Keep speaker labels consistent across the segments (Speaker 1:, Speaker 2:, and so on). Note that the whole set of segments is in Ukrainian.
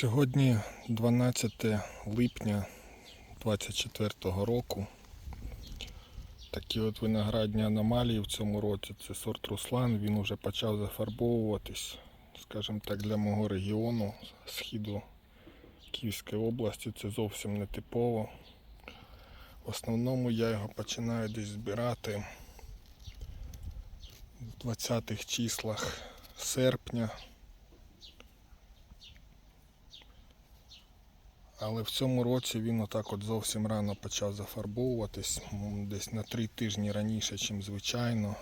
Speaker 1: Сьогодні 12 липня 24 року. Такі от виноградні аномалії в цьому році. Це сорт Руслан, він вже почав зафарбовуватись, скажімо так, для мого регіону, східу Київської області, це зовсім не типово. В основному я його починаю десь збирати в 20-х числах серпня. Але в цьому році він отак от зовсім рано почав зафарбовуватись, десь на три тижні раніше, ніж звичайно.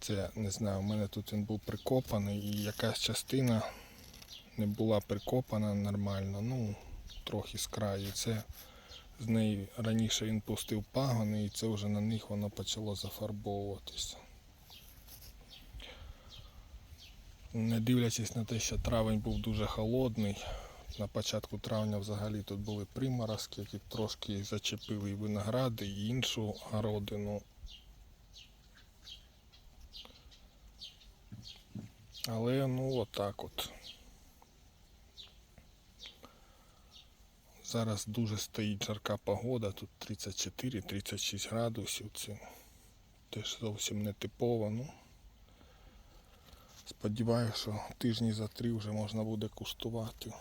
Speaker 1: Це не знаю, у мене тут він був прикопаний і якась частина не була прикопана нормально, ну, трохи з краю. Це з неї раніше він пустив пагони і це вже на них воно почало зафарбовуватись. Не дивлячись на те, що травень був дуже холодний, на початку травня взагалі тут були приморозки, які трошки зачепили і виногради, і іншу городину. Але ну отак от. Зараз дуже стоїть жарка погода, тут 34-36 градусів. Це теж зовсім не типово. Ну, сподіваюся, що тижні за три вже можна буде куштувати.